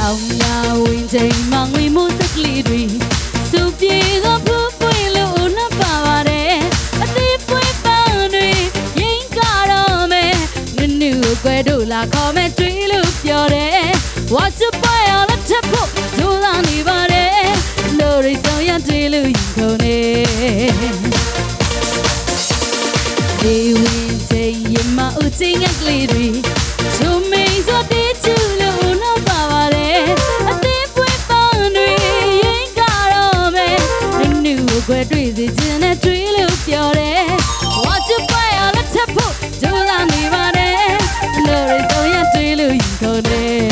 တောင်ရဝင်ချိန်မှငွေမိုးစက်ကလေးတွေစုပြေကဖူးပွေလို့နှပ်ပါပါတယ်အသေးပွေပန်းတွေရင်ကတော့မယ်နုနုကွယ်တို့လာခေါ်မဲ့တွေးလို့ပြောတယ် Watch your boy on the tip ဒူလာနေပါတယ်လို့ရိဆောင်ရတွေးလို့ရင်ခုန်နေဒီဝင်ချိန်ရမအချင်းငကလေးတွေချုံမိ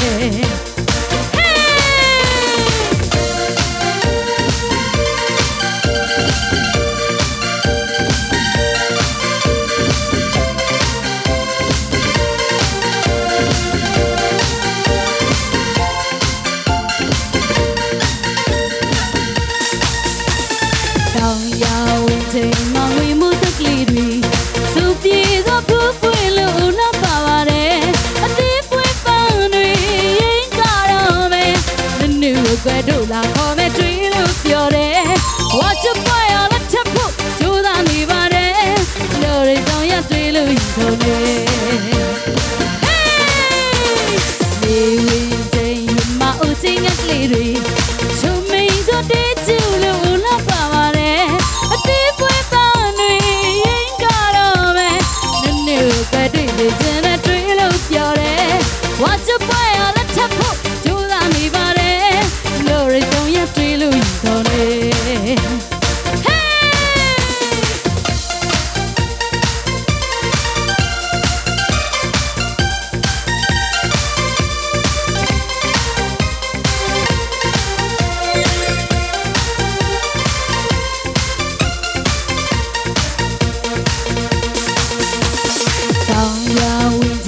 န် နူကွယ်တို့လာခေါ်မဲ့တွေ့လို့ပြောတယ် Watch your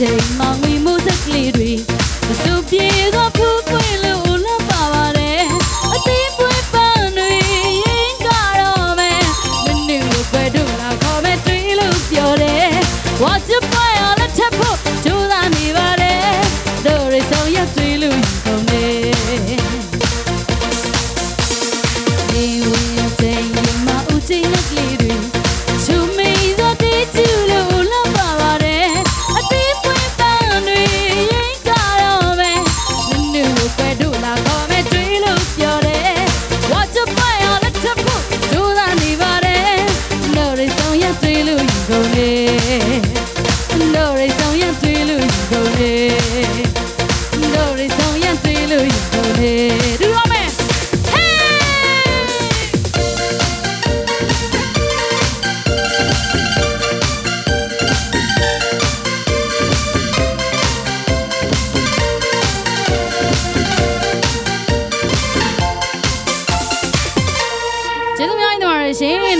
ချိန်မှငွေမိုးစက်ကလေးတွေမစုပြေသောဖူးပွေလို့လာပါပါတယ်အသေးပွေပန်းတွေရင်ကတော့မယ်နုနုပဲတို့လာခေါ်မဲ့တွေ့လို့ပြောတယ် Watch your boy